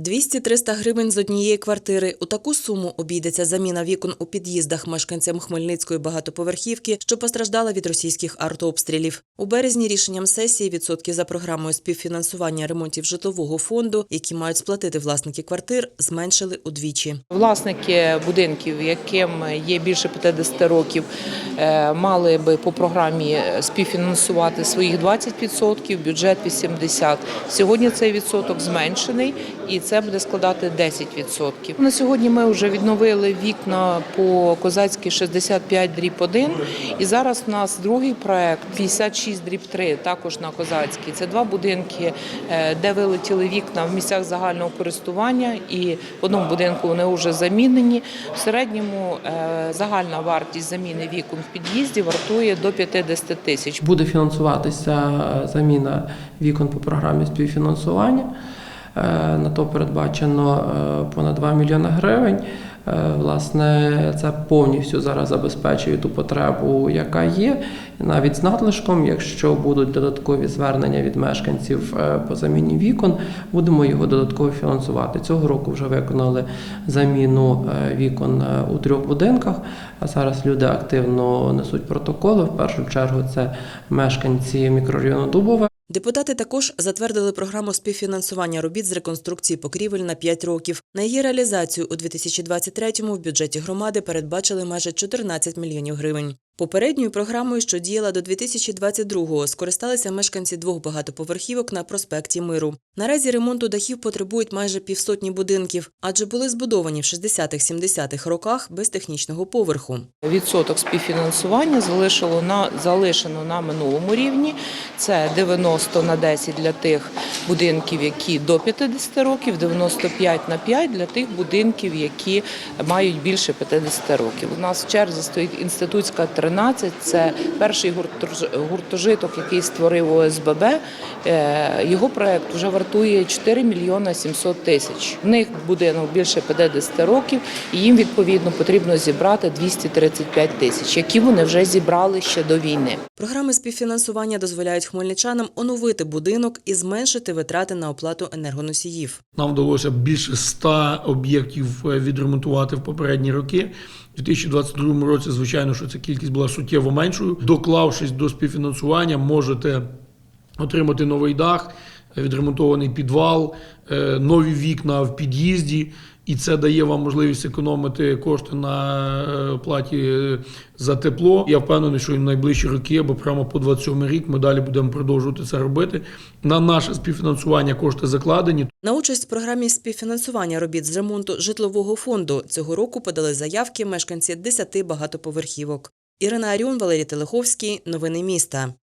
200-300 гривень з однієї квартири. У таку суму обійдеться заміна вікон у під'їздах мешканцям Хмельницької багатоповерхівки, що постраждала від російських артобстрілів. У березні рішенням сесії відсотки за програмою співфінансування ремонтів житлового фонду, які мають сплатити власники квартир, зменшили удвічі. Власники будинків, яким є більше 50 років, е, мали би по програмі співфінансувати своїх 20%, бюджет 80%. Сьогодні цей відсоток зменшений і це буде складати 10%. На сьогодні ми вже відновили вікна по козацькій 65 дріб 1 і зараз у нас другий проект 56 дріб 3, також на козацькій. Це два будинки, е, де вилетіли вікна в місцях загального користування і в одному будинку вони вже замінені. В середньому е, загальна вартість заміни вікон в під'їзді вартує до 50 тисяч. Буде фінансуватися е, заміна вікон по програмі співфінансування. Е, На то передбачено е, понад 2 мільйони гривень. Е, Власне, це повністю зараз забезпечує ту потребу, яка є. Навіть з надлишком, якщо будуть додаткові звернення від мешканців по заміні вікон, будемо його додатково фінансувати. Цього року вже виконали заміну вікон у трьох будинках. А зараз люди активно несуть протоколи. В першу чергу це мешканці мікрорайону Дубове. Депутати також затвердили програму співфінансування робіт з реконструкції покрівель на 5 років. На її реалізацію у 2023-му в бюджеті громади передбачили майже 14 мільйонів гривень. Попередньою програмою, що діяла до 2022-го, скористалися мешканці двох багатоповерхівок на проспекті Миру. Наразі ремонту дахів потребують майже півсотні будинків, адже були збудовані в 60-70-х роках без технічного поверху. Відсоток співфінансування залишило на залишено на минулому рівні. Це 90 на 10 для тих будинків, які до 50 років, 95 на 5 для тих будинків, які мають більше 50 років. У нас в черзі стоїть інститутська 13, Це перший гуртож- гуртожиток, який створив ОСББ. Е, Його проект вже вартує 4 мільйона 700 тисяч. В них будинок більше 50 років, і їм відповідно потрібно зібрати 235 тисяч, які вони вже зібрали ще до війни. Програми співфінансування дозволяють хмельничанам оновити будинок і зменшити витрати на оплату енергоносіїв. Нам вдалося більше 100 об'єктів е, відремонтувати в попередні роки. У 2022 році, звичайно, що ця кількість була суттєво меншою. Доклавшись до співфінансування, можете отримати новий дах, відремонтований підвал, е, нові вікна в під'їзді. І це дає вам можливість економити кошти на е, оплаті е, за тепло. Я впевнений, що і в найближчі роки або прямо по 27 рік ми далі будемо продовжувати це робити. На наше співфінансування кошти закладені. На участь в програмі співфінансування робіт з ремонту житлового фонду цього року подали заявки мешканці 10 багатоповерхівок. Ірина Аріон, Валерій Телеховський. Новини міста.